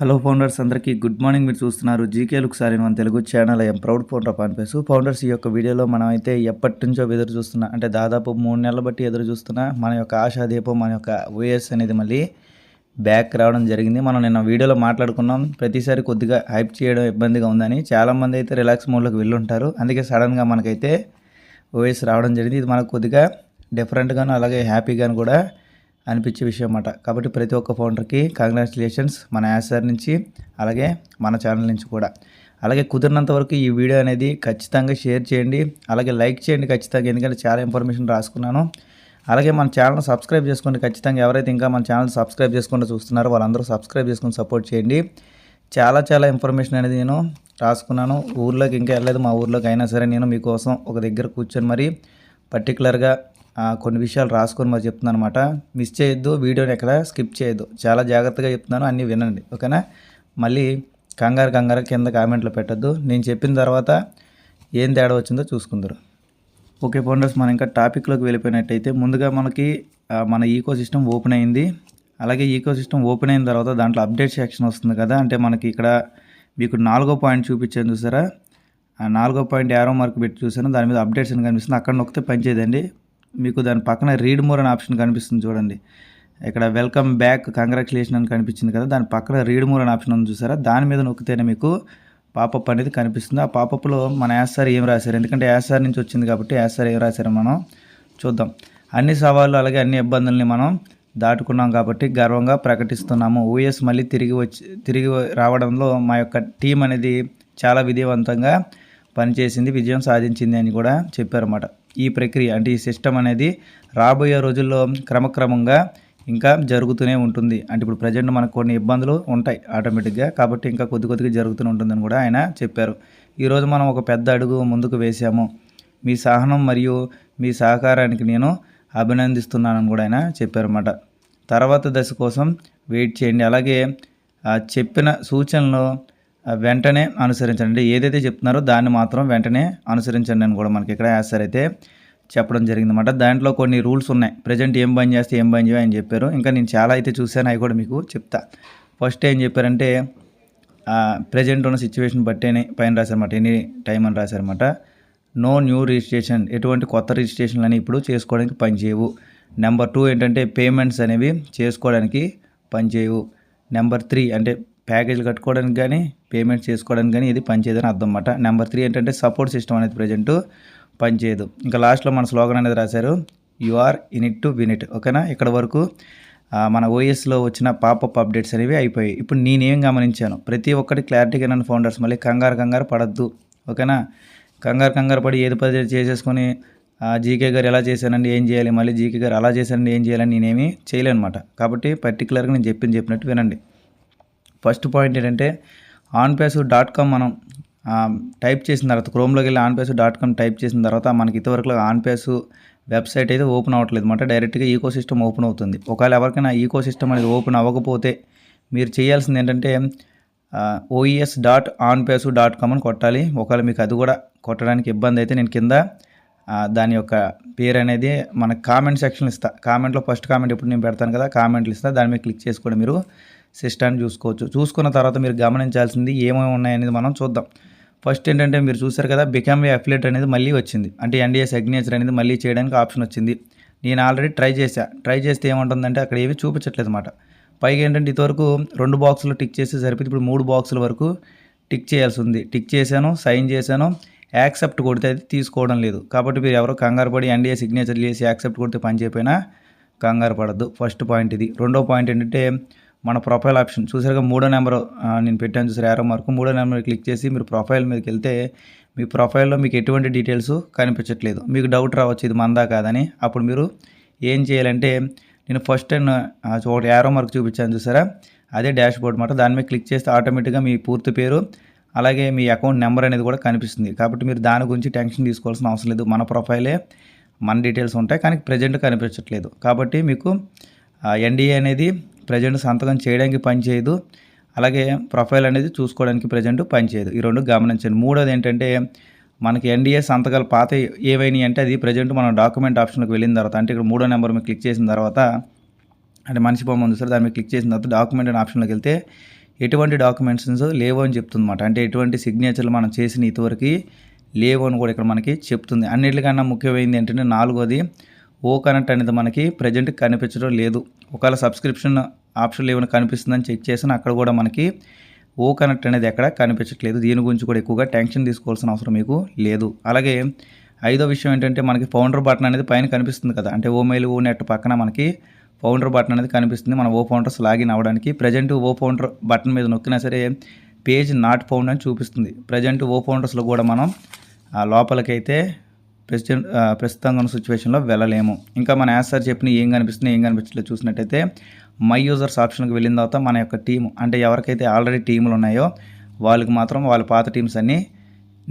Hello founders అందరికీ good morning. మీరు చూస్తున్నారు జీకే లుక్ సారీ మన Telugu channel. I'm proud founder of అనిపేసు founders ఈ యొక్క వీడియోలో మనం అయితే ఎప్పటి నుంచో ఎదురు చూస్తున్నా అంటే దాదాపు మూడు నెలల బట్టి ఎదురు చూస్తున్నా మన యొక్క ఆశాదీపం మన యొక్క ఓఎస్ అనేది మళ్ళీ బ్యాక్ రావడం జరిగింది. మనం నిన్న వీడియోలో మాట్లాడుకున్నాం. ప్రతిసారి కొద్దిగా హైప్ చేయడం ఇబ్బందిగా ఉందని. చాలామంది అయితే రిలాక్స్ మోడ్లోకి వెళ్ళుంటారు. అందుకే సడన్గా మనకైతే ఓఎస్ రావడం జరిగింది. ఇది మనకు కొద్దిగా డిఫరెంట్గాను అలాగే హ్యాపీగాను కూడా అనిపించే విషయం అన్నమాట. కాబట్టి ప్రతి ఒక్క ఫౌండర్కి కంగ్రాచులేషన్స్ మన యాసర్ నుంచి అలాగే మన ఛానల్ నుంచి కూడా. అలాగే కుదిరినంత వరకు ఈ వీడియో అనేది ఖచ్చితంగా షేర్ చేయండి. అలాగే లైక్ చేయండి ఖచ్చితంగా ఎందుకంటే చాలా ఇన్ఫర్మేషన్ రాసుకున్నాను. అలాగే మన ఛానల్ సబ్స్క్రైబ్ చేసుకోండి ఖచ్చితంగా. ఎవరైతే ఇంకా మన ఛానల్ సబ్స్క్రైబ్ చేసుకుంటూ చూస్తున్నారో వాళ్ళందరూ సబ్స్క్రైబ్ చేసుకుని సపోర్ట్ చేయండి. చాలా చాలా ఇన్ఫర్మేషన్ అనేది నేను రాసుకున్నాను. ఊర్లోకి ఇంకా వెళ్ళలేదు మా ఊర్లోకి అయినా సరే నేను మీకోసం ఒక దగ్గర కూర్చొని మరి పర్టికులర్గా కొన్ని విషయాలు రాసుకొని మరి చెప్తున్నాను అనమాట మిస్ చేయొద్దు వీడియోని ఎక్కడ స్కిప్ చేయొద్దు. చాలా జాగ్రత్తగా చెప్తున్నాను అన్నీ వినండి ఓకేనా? మళ్ళీ కంగారు కంగారు కింద కామెంట్లో పెట్టద్దు. నేను చెప్పిన తర్వాత ఏం తేడా వచ్చిందో చూసుకుందరు. ఓకే ఫౌండర్స్ మనం ఇంకా టాపిక్లోకి వెళ్ళిపోయినట్టయితే ముందుగా మనకి మన ఈకో సిస్టమ్ ఓపెన్ అయింది. అలాగే ఈకో సిస్టమ్ ఓపెన్ అయిన తర్వాత దాంట్లో అప్డేట్ సెక్షన్ వస్తుంది కదా అంటే మనకి ఇక్కడ మీకు నాలుగో పాయింట్ చూపించాను చూసారా? ఆ నాలుగో పాయింట్ యారో మార్క్ పెట్టి చూసాను దాని మీద అప్డేట్స్ అని కనిపిస్తుంది. అక్కడ నొక్కితే పనిచేయదండి మీకు దాని పక్కన రీడ్ మోర్ అనే ఆప్షన్ కనిపిస్తుంది చూడండి. ఇక్కడ వెల్కమ్ బ్యాక్ కంగ్రాచులేషన్ అని కనిపించింది కదా దాని పక్కన రీడ్ మోర్ అనే ఆప్షన్ ఉంది చూసారా? దాని మీద నొక్కితేనే మీకు పాపప్ అనేది కనిపిస్తుంది. ఆ పాపప్లో మన యాసార్ ఏం రాశారు? ఎందుకంటే యాసార్ నుంచి వచ్చింది కాబట్టి యాసార్ ఏం రాశారు మనం చూద్దాం. అన్ని సవాళ్ళు అలాగే అన్ని ఇబ్బందుల్ని మనం దాటుకున్నాం కాబట్టి గర్వంగా ప్రకటిస్తున్నాము. ఓఎస్ మళ్ళీ తిరిగి వచ్చి తిరిగి రావడంలో మా యొక్క టీం అనేది చాలా విజయవంతంగా పనిచేసింది విజయం సాధించింది అని కూడా చెప్పారన్నమాట. ఈ ప్రక్రియ అంటే ఈ సిస్టమ్ అనేది రాబోయే రోజుల్లో క్రమక్రమంగా ఇంకా జరుగుతూనే ఉంటుంది. అంటే ఇప్పుడు ప్రజెంట్ మనకు కొన్ని ఇబ్బందులు ఉంటాయి ఆటోమేటిక్గా కాబట్టి ఇంకా కొద్ది కొద్దిగా జరుగుతూనే ఉంటుందని కూడా ఆయన చెప్పారు. ఈరోజు మనం ఒక పెద్ద అడుగు ముందుకు వేసాము. మీ సహనం మరియు మీ సహకారానికి నేను అభినందిస్తున్నానని కూడా ఆయన చెప్పారన్నమాట. తర్వాత దశ కోసం వెయిట్ చేయండి. అలాగే ఆ చెప్పిన సూచనలు వెంటనే అనుసరించండి. ఏదైతే చెప్తున్నారో దాన్ని మాత్రం వెంటనే అనుసరించండి అని కూడా మనకి ఇక్కడ యాసర్ అయితే చెప్పడం జరిగిందన్నమాట. దాంట్లో కొన్ని రూల్స్ ఉన్నాయి. ప్రజెంట్ ఏం బంద్ చేస్తే ఏం బంద్ చేయని చెప్పారు. ఇంకా నేను చాలా అయితే చూశాను అవి కూడా మీకు చెప్తా. ఫస్ట్ ఏం చెప్పారంటే ప్రజెంట్ ఉన్న సిచ్యువేషన్ బట్టేనే పైన రాశారన్నమాట. ఎనీ టైం అని రాశారన్నమాట. No new registration. ఎటువంటి కొత్త రిజిస్ట్రేషన్లు అని ఇప్పుడు చేసుకోవడానికి పనిచేయవు నెంబర్ టూ ఏంటంటే పేమెంట్స్ అనేవి చేసుకోవడానికి పనిచేయవు నెంబర్ త్రీ అంటే ప్యాకేజీలు కట్టుకోవడానికి కానీ పేమెంట్ చేసుకోవడానికి కానీ ఇది పనిచేయదని అర్థం అనమాట నెంబర్ త్రీ ఏంటంటే సపోర్ట్ సిస్టమ్ అనేది ప్రజెంట్ పనిచేయదు. ఇంకా లాస్ట్లో మన స్లోగన్ అనేది రాశారు you are in it to win it ఓకేనా ఇక్కడ వరకు మన ఓఎస్లో వచ్చిన పాపప్ అప్డేట్స్ అనేవి అయిపోయాయి. ఇప్పుడు నేనేం గమనించాను ప్రతి ఒక్కటి క్లారిటీగా నన్ను ఫౌండర్స్ మళ్ళీ కంగారు కంగారు పడద్దు. ఓకేనా కంగారు కంగారు పడి ఏది పది చేసేసుకొని జీకే గారు ఎలా చేశానండి ఏం చేయాలి మళ్ళీ జీకే గారు అలా చేశానండి ఏం చేయాలని నేనేమి చేయలేనమాట కాబట్టి పర్టికులర్గా నేను చెప్పింది చెప్పినట్టు వినండి. ఫస్ట్ పాయింట్ ఏంటంటే ఆన్పేసు డాట్ కామ్ మనం టైప్ చేసిన తర్వాత క్రోమ్లోకి వెళ్ళి ఆన్పేస్ డాట్ కామ్ టైప్ చేసిన తర్వాత మనకి ఇంతవరకు ఆన్పేసు వెబ్సైట్ అయితే ఓపెన్ అవ్వట్లేదు అనమాట డైరెక్ట్గా ఈకో సిస్టమ్ ఓపెన్ అవుతుంది. ఒకవేళ ఎవరికైనా ఈకో సిస్టమ్ అనేది ఓపెన్ అవ్వకపోతే మీరు చేయాల్సింది ఏంటంటే ఓఈఎస్ డాట్ ఆన్పేసు డాట్ కామ్ అని కొట్టాలి. ఒకవేళ మీకు అది కూడా కొట్టడానికి ఇబ్బంది అయితే నేను కింద దాని యొక్క పేరు అనేది మన కామెంట్ సెక్షన్ ఇస్తా. కామెంట్లో ఫస్ట్ కామెంట్ ఇప్పుడు నేను పెడతాను కదా కామెంట్లు ఇస్తా. దాని మీద క్లిక్ చేసుకోండి మీరు. సిస్టాన్ని చూసుకోవచ్చు. చూసుకున్న తర్వాత మీరు గమనించాల్సింది ఏమేమి ఉన్నాయనేది మనం చూద్దాం. ఫస్ట్ ఏంటంటే మీరు చూసారు కదా బికమ్ ఏ అఫిలేట్ అనేది మళ్ళీ వచ్చింది. అంటే ఎన్డీఏ సిగ్నేచర్ అనేది మళ్ళీ చేయడానికి ఆప్షన్ వచ్చింది. నేను ఆల్రెడీ ట్రై చేశా. ట్రై చేస్తే ఏమంటుందంటే అక్కడ ఏమీ చూపించట్లేదు అనమాట పైగా ఏంటంటే ఇంతవరకు రెండు బాక్సులు టిక్ చేస్తే సరిపోతే ఇప్పుడు మూడు బాక్సుల వరకు టిక్ చేయాల్సి ఉంది. టిక్ చేశాను సైన్ చేశాను యాక్సెప్ట్ కొడితే అది తీసుకోవడం లేదు. కాబట్టి మీరు ఎవరో కంగారు పడి ఎన్డీఏ సిగ్నేచర్ చేసి యాక్సెప్ట్ కొడితే పని చేయపోయినా కంగారు పడద్దు. ఫస్ట్ పాయింట్ ఇది. రెండో పాయింట్ ఏంటంటే మన ప్రొఫైల్ ఆప్షన్ చూసారుగా మూడో నెంబర్ నేను పెట్టాను చూసారు యారో మార్కు మూడో నెంబర్ క్లిక్ చేసి మీరు ప్రొఫైల్ మీదకి వెళ్తే మీ ప్రొఫైల్లో మీకు ఎటువంటి డీటెయిల్స్ కనిపించట్లేదు. మీకు డౌట్ రావచ్చు ఇది మందా కాదని. అప్పుడు మీరు ఏం చేయాలంటే నేను ఫస్ట్ టైం ఒకటి యారో మార్క్ చూపించాను చూసారా అదే డాష్ బోర్డ్ మాట. దాని మీద క్లిక్ చేస్తే ఆటోమేటిక్గా మీ పూర్తి పేరు అలాగే మీ అకౌంట్ నెంబర్ అనేది కూడా కనిపిస్తుంది. కాబట్టి మీరు దాని గురించి టెన్షన్ తీసుకోవాల్సిన అవసరం లేదు. మన ప్రొఫైలే మన డీటెయిల్స్ ఉంటాయి కానీ ప్రజెంట్ కనిపించట్లేదు. కాబట్టి మీకు ఎన్డీఏ అనేది ప్రజెంట్ సంతకం చేయడానికి పనిచేయదు అలాగే ప్రొఫైల్ అనేది చూసుకోవడానికి ప్రజెంట్ పనిచేయదు ఈ రెండు గమనించండి. మూడోది ఏంటంటే మనకి ఎన్డీఏ సంతకాలు పాత ఏవైనాయి అంటే అది ప్రజెంట్ మనం డాక్యుమెంట్ ఆప్షన్కి వెళ్ళిన తర్వాత అంటే ఇక్కడ మూడో నెంబర్ మీద క్లిక్ చేసిన తర్వాత అంటే మనిషి బొమ్మ ఉంది సార్ దాని మీద క్లిక్ చేసిన తర్వాత డాక్యుమెంట్ అనే ఆప్షన్లోకి వెళ్తే ఎటువంటి డాక్యుమెంట్స్ లేవు అని చెప్తుందన్నమాట. అంటే ఎటువంటి సిగ్నేచర్లు మనం చేసిన ఇంతవరకు లేవు అని కూడా ఇక్కడ మనకి చెప్తుంది. అన్నిటికన్నా ముఖ్యమైనది ఏంటంటే నాలుగోది ఓ కనెక్ట్ అనేది మనకి ప్రజెంట్ కనిపించడం లేదు. ఒకవేళ సబ్స్క్రిప్షన్ ఆప్షన్లు ఏమైనా కనిపిస్తుందని చెక్ చేసిన అక్కడ కూడా మనకి ఓ కనెక్ట్ అనేది ఎక్కడ కనిపించట్లేదు. దీని గురించి కూడా ఎక్కువగా టెన్షన్ తీసుకోవాల్సిన అవసరం మీకు లేదు. అలాగే ఐదో విషయం ఏంటంటే మనకి ఫౌండర్ బటన్ అనేది పైన కనిపిస్తుంది కదా. అంటే ఓ మెయిల్ ఓ నెట్ పక్కన మనకి ఫౌండర్ బటన్ అనేది కనిపిస్తుంది. మన ఓ ఫౌండర్స్ లాగిన్ అవ్వడానికి ప్రజెంట్ ఓ ఫౌండర్ బటన్ మీద నొక్కినా సరే పేజ్ నాట్ ఫౌండ్ అని చూపిస్తుంది. ప్రజెంట్ ఓ ఫౌండర్స్లో కూడా మనం ఆ లోపలికైతే ప్రెసిడెంట్ ప్రస్తుతంగా ఉన్న సిచ్యువేషన్లో వెళ్ళలేము. ఇంకా మన యాజ్ సార్ చెప్పిన ఏం కనిపిస్తుంది ఏం కనిపించలేదు చూసినట్టయితే మై యూజర్స్ ఆప్షన్కి వెళ్ళిన తర్వాత మన యొక్క టీం అంటే ఎవరికైతే ఆల్రెడీ టీములు ఉన్నాయో వాళ్ళకి మాత్రం వాళ్ళ పాత టీమ్స్ అన్నీ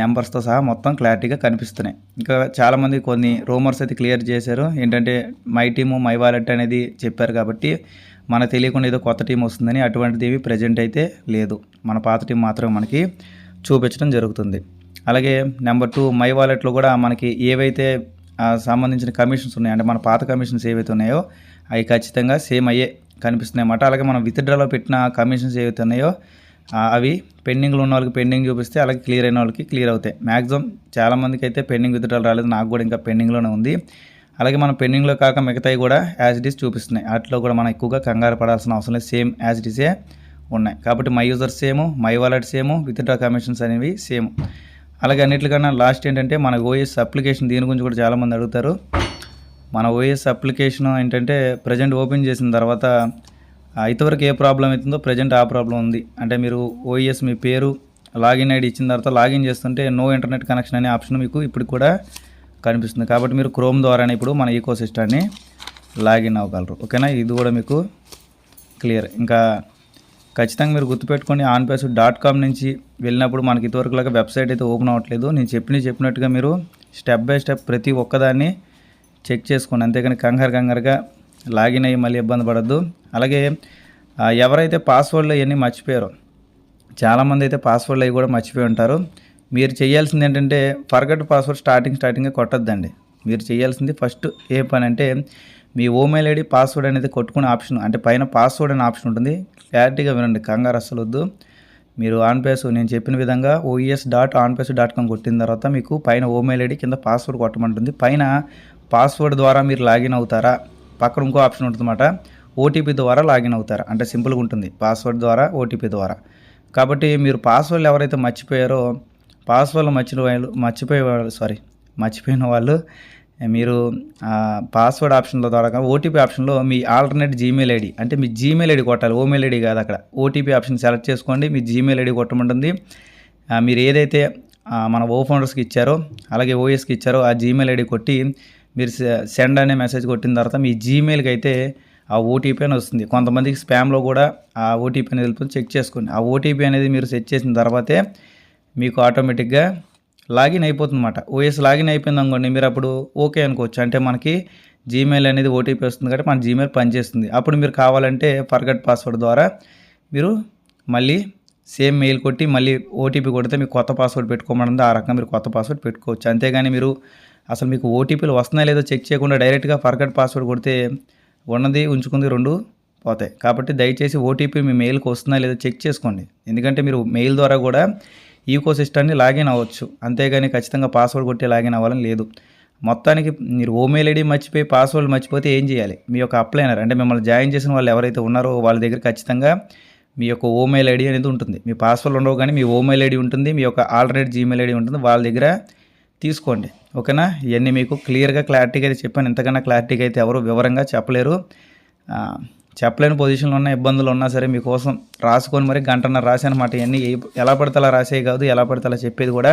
నెంబర్స్తో సహా మొత్తం క్లారిటీగా కనిపిస్తున్నాయి. ఇంకా చాలామంది కొన్ని రూమర్స్ అయితే క్లియర్ చేశారు. ఏంటంటే మై టీము మై వాలెట్ అనేది చెప్పారు కాబట్టి మనకు తెలియకుండా ఏదో కొత్త టీం వస్తుందని అటువంటిది ఏమి ప్రజెంట్ అయితే లేదు. మన పాత టీం మాత్రమే మనకి చూపించడం జరుగుతుంది. అలాగే నెంబర్ టూ మై వాలెట్లో కూడా మనకి ఏవైతే సంబంధించిన కమిషన్స్ ఉన్నాయో అంటే మన పాత కమిషన్స్ ఏవైతే ఉన్నాయో అవి ఖచ్చితంగా సేమ్ అయ్యే కనిపిస్తున్నాయి అన్నమాట. అలాగే మనం విత్డ్రాలో పెట్టిన కమిషన్స్ ఏవైతే ఉన్నాయో అవి పెండింగ్లో ఉన్న వాళ్ళకి పెండింగ్ చూపిస్తే అలాగే క్లియర్ అయిన వాళ్ళకి క్లియర్ అవుతాయి. మ్యాక్సిమం చాలామందికి అయితే పెండింగ్ విత్డ్రాలు రాలేదు నాకు కూడా ఇంకా పెండింగ్లోనే ఉంది. అలాగే మనం పెండింగ్లో కాక మిగతాయి కూడా యాజ్ ఇట్ ఈస్ చూపిస్తున్నాయి. వాటిలో కూడా మనం ఎక్కువగా కంగారు పడాల్సిన అవసరం లేదు సేమ్ యాజ్ ఇట్ ఈసే ఉన్నాయి. కాబట్టి my users same my wallet same withdraw commissions అనేవి సేమ్. అలాగే అన్నిటికన్నా లాస్ట్ ఏంటంటే మన ఓఎస్ అప్లికేషన్ దీని గురించి కూడా చాలామంది అడుగుతారు. మన ఓఎస్ అప్లికేషన్ ఏంటంటే ప్రజెంట్ ఓపెన్ చేసిన తర్వాత ఇంతవరకు ఏ ప్రాబ్లం అవుతుందో ప్రజెంట్ ఆ ప్రాబ్లం ఉంది. అంటే మీరు ఓఎస్ మీ పేరు లాగిన్ ఐడి ఇచ్చిన తర్వాత లాగిన్ చేస్తుంటే నో ఇంటర్నెట్ కనెక్షన్ అనే ఆప్షన్ మీకు ఇప్పుడు కూడా కనిపిస్తుంది. కాబట్టి మీరు క్రోమ్ ద్వారానే ఇప్పుడు మన ఈకో సిస్టాన్ని లాగిన్ అవ్వగలరు. ఓకేనా ఇది కూడా మీకు క్లియర్ ఇంకా ఖచ్చితంగా మీరు గుర్తుపెట్టుకొని ఆన్పేస్ డాట్ కామ్ నుంచి వెళ్ళినప్పుడు మనకి ఇదివరకు లాగా వెబ్సైట్ అయితే ఓపెన్ అవ్వట్లేదు. నేను చెప్పిన చెప్పినట్టుగా మీరు స్టెప్ బై స్టెప్ ప్రతి ఒక్కదాన్ని చెక్ చేసుకోండి. అంతేకాని కంగారు కంగారుగా లాగిన్ అయ్యి మళ్ళీ ఇబ్బంది పడద్దు. అలాగే ఎవరైతే పాస్వర్డ్లు ఇవన్నీ మర్చిపోయారో చాలామంది అయితే పాస్వర్డ్లు అవి కూడా మర్చిపోయి ఉంటారు. మీరు చేయాల్సింది ఏంటంటే ఫర్గట్ పాస్వర్డ్ స్టార్టింగ్ స్టార్టింగే కొట్టద్దండి. మీరు చేయాల్సింది ఫస్ట్ ఏ పని అంటే మీ ఓమెయిల్ ఐడి పాస్వర్డ్ అనేది కొట్టుకునే ఆప్షన్ అంటే పైన పాస్వర్డ్ అనే ఆప్షన్ ఉంటుంది. క్లారిటీగా వినండి కంగారు అస్సలు వద్దు. మీరు ఆన్పేస్ నేను చెప్పిన విధంగా ఓఈఎస్ డాట్ ఆన్పేస్ డాట్ కామ్ కొట్టిన తర్వాత మీకు పైన ఓమెయిల్ ఐడి కింద పాస్వర్డ్ కొట్టమంటుంది. పైన పాస్వర్డ్ ద్వారా మీరు లాగిన్ అవుతారా? పక్కన ఇంకో ఆప్షన్ ఉంటుందన్నమాట ఓటీపీ ద్వారా లాగిన్ అవుతారా? అంటే సింపుల్గా ఉంటుంది పాస్వర్డ్ ద్వారా ఓటీపీ ద్వారా. కాబట్టి మీరు పాస్వర్డ్లు ఎవరైతే మర్చిపోయారో పాస్వర్డ్లు మర్చిన మర్చిపోయే సారీ మర్చిపోయిన వాళ్ళు మీరు ఆ, పాస్వర్డ్ ఆప్షన్లో ద్వారా ఓటీపీ ఆప్షన్లో మీ ఆల్టర్నేట్ జీమెయిల్ ఐడి అంటే మీ జీమెయిల్ ఐడి కొట్టాలి. ఓమెయిల్ ఐడి కాదు అక్కడ. ఓటీపీ ఆప్షన్ సెలెక్ట్ చేసుకోండి. మీ జీమెయిల్ ఐడి కొట్టమంటుంది. మీరు ఏదైతే మన ఓ ఫౌండర్స్కి ఇచ్చారో అలాగే ఓఎస్కి ఇచ్చారో ఆ జీమెయిల్ ఐడి కొట్టి మీరు సె- సెండ్ అనే మెసేజ్ కొట్టిన తర్వాత మీ జీమెయిల్కి అయితే ఆ ఓటీపీ అని వస్తుంది. కొంతమందికి స్పామ్లో కూడా ఆ ఓటీపీ అనేది చెక్ చేసుకోండి. ఆ ఓటీపీ అనేది మీరు సెట్ చేసిన తర్వాతే మీకు ఆటోమేటిక్గా లాగిన్ అయిపోతుందన్నమాట. ఓఎస్ లాగిన్ అయిపోయింది అనుకోండి మీరు అప్పుడు ఓకే అనుకోవచ్చు. అంటే మనకి జీమెయిల్ అనేది ఓటీపీ వస్తుంది కాబట్టి మన జీమెయిల్ పనిచేస్తుంది. అప్పుడు మీరు కావాలంటే ఫర్గట్ పాస్వర్డ్ ద్వారా మీరు మళ్ళీ సేమ్ మెయిల్ కొట్టి మళ్ళీ ఓటీపీ కొడితే మీకు కొత్త పాస్వర్డ్ పెట్టుకోమన్నది ఆ రకంగా మీరు కొత్త పాస్వర్డ్ పెట్టుకోవచ్చు. అంతేగాని మీరు అసలు మీకు ఓటీపీలు వస్తున్నాయో లేదో చెక్ చేయకుండా డైరెక్ట్గా ఫర్గట్ పాస్వర్డ్ కొడితే ఉన్నది ఉంచుకుంది రెండు పోతాయి. కాబట్టి దయచేసి ఓటీపీ మీ మెయిల్కి వస్తుందా లేదో చెక్ చేసుకోండి. ఎందుకంటే మీరు మెయిల్ ద్వారా కూడా ఈకో సిస్టాన్ని లాగిన్ అవ్వచ్చు. అంతేగాని ఖచ్చితంగా పాస్వర్డ్ కొట్టి లాగిన్ అవ్వాలని లేదు. మొత్తానికి మీరు ఓమెయిల్ ఐడి మర్చిపోయి పాస్వర్డ్ మర్చిపోతే ఏం చేయాలి? మీ యొక్క అప్లైనర్ అంటే మిమ్మల్ని జాయిన్ చేసిన వాళ్ళు ఎవరైతే ఉన్నారో వాళ్ళ దగ్గర ఖచ్చితంగా మీ యొక్క ఓమెయిల్ ఐడి అనేది ఉంటుంది. మీ పాస్వర్డ్ ఉండవు కానీ మీ ఓమెయిల్ ఐడి ఉంటుంది మీ యొక్క ఆల్టర్నేట్ జీమెయిల్ ఐడి ఉంటుంది వాళ్ళ దగ్గర తీసుకోండి. ఓకేనా? ఇవన్నీ మీకు క్లియర్గా క్లారిటీగా అయితే చెప్పాను. ఇంతకన్నా క్లారిటీగా అయితే ఎవరు వివరంగా చెప్పలేరు. చెప్పలేని పొజిషన్లో ఉన్న ఇబ్బందులు ఉన్నా సరే మీకోసం రాసుకొని మరి గంటన్నర రాశానమాట ఇవన్నీ ఎలా పడితే అలా రాసేవి కాదు ఎలా పడితే అలా చెప్పేది కూడా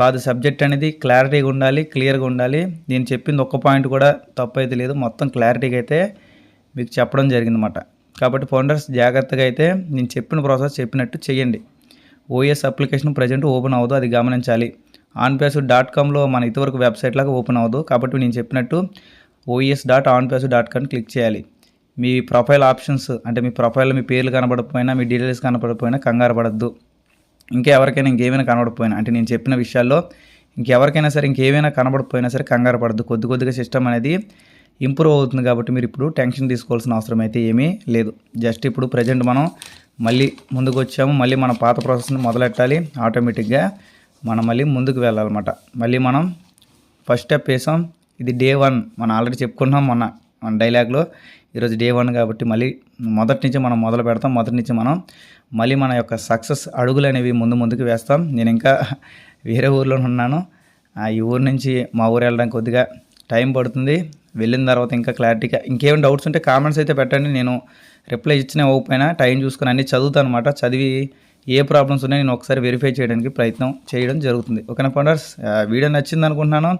కాదు. సబ్జెక్ట్ అనేది క్లారిటీగా ఉండాలి క్లియర్గా ఉండాలి. నేను చెప్పింది ఒక్క పాయింట్ కూడా తప్పు అయితే లేదు. మొత్తం క్లారిటీగా అయితే మీకు చెప్పడం జరిగిందన్నమాట కాబట్టి ఫౌండర్స్ జాగ్రత్తగా అయితే నేను చెప్పిన ప్రాసెస్ చెప్పినట్టు చేయండి ఓఎస్ అప్లికేషన్ ప్రజెంట్ ఓపెన్ అవ్వదు అది గమనించాలి. ఆన్పేస్ డాట్ కామ్లో మన ఇదివరకు వెబ్సైట్ లాగా ఓపెన్ అవ్వదు. కాబట్టి నేను చెప్పినట్టు ఓఎస్ డాట్ ఆన్పేస్ డాట్ కామ్ క్లిక్ చేయాలి. మీ ప్రొఫైల్ ఆప్షన్స్ అంటే మీ ప్రొఫైల్లో మీ పేర్లు కనబడకపోయినా మీ డీటెయిల్స్ కనబడకపోయినా కంగారు పడద్దు. ఇంకా ఎవరికైనా ఇంకేమైనా కనబడకపోయినా అంటే నేను చెప్పిన విషయాల్లో ఇంకెవరికైనా సరే ఇంకేమైనా కనబడకపోయినా సరే కంగారు పడద్దు. కొద్ది కొద్దిగా సిస్టమ్ అనేది ఇంప్రూవ్ అవుతుంది కాబట్టి మీరు ఇప్పుడు టెన్షన్ తీసుకోవాల్సిన అవసరం అయితే ఏమీ లేదు. జస్ట్ ఇప్పుడు ప్రజెంట్ మనం మళ్ళీ ముందుకు వచ్చాము మళ్ళీ మన పాత ప్రాసెస్ని మొదలెట్టాలి. ఆటోమేటిక్గా మనం మళ్ళీ ముందుకు వెళ్ళాలన్నమాట. మళ్ళీ మనం ఫస్ట్ స్టెప్ వేసాం ఇది డే వన్ మనం ఆల్రెడీ చెప్పుకున్నాం మొన్న మన డైలాగ్లో ఈరోజు డే వన్ కాబట్టి మళ్ళీ మొదటి నుంచి మనం మొదలు పెడతాం. మొదటి నుంచి మనం మళ్ళీ మన యొక్క సక్సెస్ అడుగులు అనేవి ముందు ముందుకు వేస్తాం. నేను ఇంకా వేరే ఊర్లో ఉన్నాను. ఆ, ఈ ఊరు నుంచి మా ఊరు వెళ్ళడానికి కొద్దిగా టైం పడుతుంది. వెళ్ళిన తర్వాత ఇంకా క్లారిటీగా ఇంకేం డౌట్స్ ఉంటే కామెంట్స్ అయితే పెట్టండి. నేను రిప్లై ఇచ్చిన ఓపెన్ టైం చూసుకుని అన్ని చదువుతాను అనమాట చదివి ఏ ప్రాబ్లమ్స్ ఉన్నాయో నేను ఒకసారి వెరిఫై చేయడానికి ప్రయత్నం చేయడం జరుగుతుంది. ఓకేనా పండర్స్ వీడియో నచ్చింది అనుకుంటున్నాను.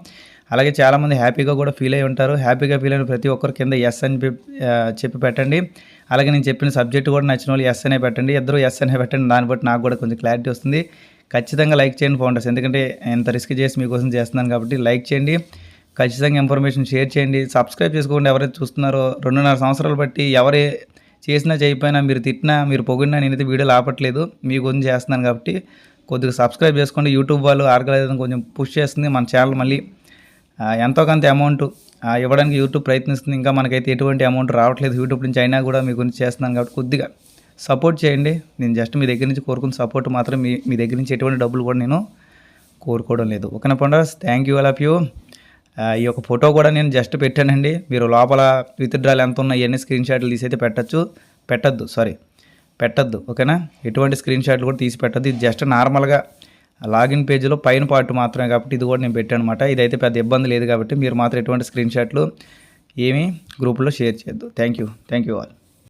అలాగే చాలామంది హ్యాపీగా కూడా ఫీల్ అయి ఉంటారు. హ్యాపీగా ఫీల్ అయిన ప్రతి ఒక్కరి కింద ఎస్ అని చెప్పి పెట్టండి. అలాగే నేను చెప్పిన సబ్జెక్ట్ కూడా నచ్చిన వాళ్ళు ఎస్ అనే పెట్టండి. ఇద్దరు ఎస్ అనే పెట్టండి. దాన్ని బట్టి నాకు కూడా కొంచెం క్లారిటీ వస్తుంది. ఖచ్చితంగా లైక్ చేయండి ఫౌండర్స్ ఎందుకంటే ఎంత రిస్క్ చేసి మీకోసం చేస్తున్నాను కాబట్టి లైక్ చేయండి. ఖచ్చితంగా ఇన్ఫర్మేషన్ షేర్ చేయండి. సబ్స్క్రైబ్ చేసుకోండి ఎవరైతే చూస్తున్నారో రెండున్నర సంవత్సరాలు బట్టి ఎవరే చేసినా చేయకపోయినా మీరు తిట్టినా మీరు పొగిడినా నేనైతే వీడియోలు ఆపట్లేదు మీ గురించి చేస్తున్నాను కాబట్టి కొద్దిగా సబ్స్క్రైబ్ చేసుకోండి. యూట్యూబ్ వాళ్ళు ఆర్గనైజేషన్ కొంచెం పుష్ చేస్తుంది. మన ఛానల్ మళ్ళీ ఎంతో కొంత అమౌంట్ ఇవ్వడానికి యూట్యూబ్ ప్రయత్నిస్తుంది. ఇంకా మనకైతే ఎటువంటి అమౌంట్ రావట్లేదు. యూట్యూబ్ నుంచి అయినా కూడా మీ గురించి చేస్తున్నాను కాబట్టి కొద్దిగా సపోర్ట్ చేయండి. నేను జస్ట్ మీ దగ్గర నుంచి కోరుకున్న సపోర్ట్ మాత్రం మీ మీ దగ్గర నుంచి ఎటువంటి డబ్బులు కూడా నేను కోరుకోవడం లేదు. ఓకేనా founders thank you all of you ఈ యొక్క ఫోటో కూడా నేను జస్ట్ పెట్టానండి. మీరు లోపల విత్డ్రాలు ఎంత ఉన్నాయి ఇవన్నీ స్క్రీన్ షాట్లు తీసి అయితే పెట్టచ్చు. పెట్టద్దు సారీ పెట్టద్దు ఓకేనా? ఎటువంటి స్క్రీన్ షాట్లు కూడా తీసి పెట్టద్దు. ఇది జస్ట్ నార్మల్గా లాగిన్ పేజీలో పైన పార్ట్ మాత్రమే కాబట్టి ఇది కూడా నేను పెట్టాను అనమాట ఇదైతే పెద్ద ఇబ్బంది లేదు కాబట్టి మీరు మాత్రం ఎటువంటి స్క్రీన్ షాట్లు ఏమీ గ్రూప్లో షేర్ చేయొద్దు. Thank you thank you all